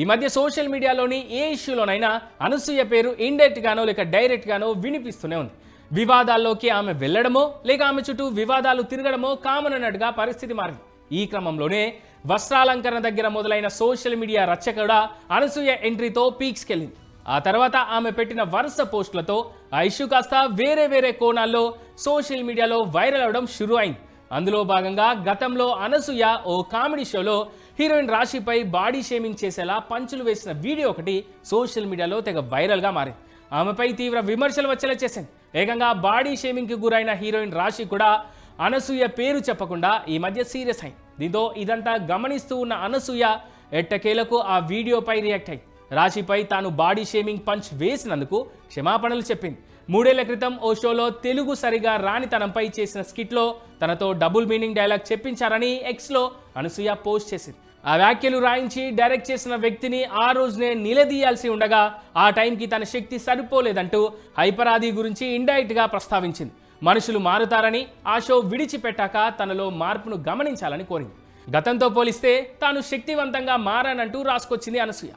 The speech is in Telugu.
ఈ మధ్య సోషల్ మీడియాలోని ఏ ఇష్యూలోనైనా అనసూయ పేరు ఇండైరెక్ట్ గానో లేక డైరెక్ట్ గానో వినిపిస్తూనే ఉంది. వివాదాల్లోకి ఆమె వెళ్ళడమో లేక ఆమె చుట్టూ వివాదాలు తిరగడమో కామన్ అన్నట్టుగా పరిస్థితి మారింది. ఈ క్రమంలోనే వస్త్రాలంకరణ దగ్గర మొదలైన సోషల్ మీడియా రచ్చ కూడా అనసూయ ఎంట్రీతో పీక్స్కెళ్ళింది. ఆ తర్వాత ఆమె పెట్టిన వరుస పోస్టులతో ఆ ఇష్యూ కాస్త వేరే వేరే కోణాల్లో సోషల్ మీడియాలో వైరల్ అవడం షురు అయింది అందులో భాగంగా గతంలో అనసూయ ఓ కామెడీ షోలో హీరోయిన్ రాశిపై బాడీ షేమింగ్ చేసేలా పంచులు వేసిన వీడియో ఒకటి సోషల్ మీడియాలో తెగ వైరల్గా మారింది. ఆమెపై తీవ్ర విమర్శలు వచ్చేలా చేసింది. ఏకంగా బాడీ షేమింగ్కి గురైన హీరోయిన్ రాశి కూడా అనసూయ పేరు చెప్పకుండా ఈ మధ్య సీరియస్ అయింది. దీంతో ఇదంతా గమనిస్తూ ఉన్న అనసూయ ఎట్టకేలకు ఆ వీడియోపై రియాక్ట్ అయింది. రాశిపై తాను బాడీ షేమింగ్ పంచ్ వేసినందుకు క్షమాపణలు చెప్పింది. మూడేళ్ళ క్రితం ఓ షోలో తెలుగు సరిగా రానితనంపై చేసిన స్కిట్లో తనతో డబుల్ మీనింగ్ డైలాగ్ చెప్పించారని ఎక్స్లో అనసూయ పోస్ట్ చేసింది. ఆ వ్యాఖ్యలు రాయించి డైరెక్ట్ చేసిన వ్యక్తిని ఆ రోజునే నిలదీయాల్సి ఉండగా ఆ టైంకి తన శక్తి సరిపోలేదంటూ హైపరాది గురించి ఇండైరెక్ట్గా ప్రస్తావించింది. మనుషులు మారుతారని ఆ షో విడిచిపెట్టాక తనలో మార్పును గమనించాలని కోరింది. గతంతో పోలిస్తే తాను శక్తివంతంగా మారానంటూ రాసుకొచ్చింది అనసూయ.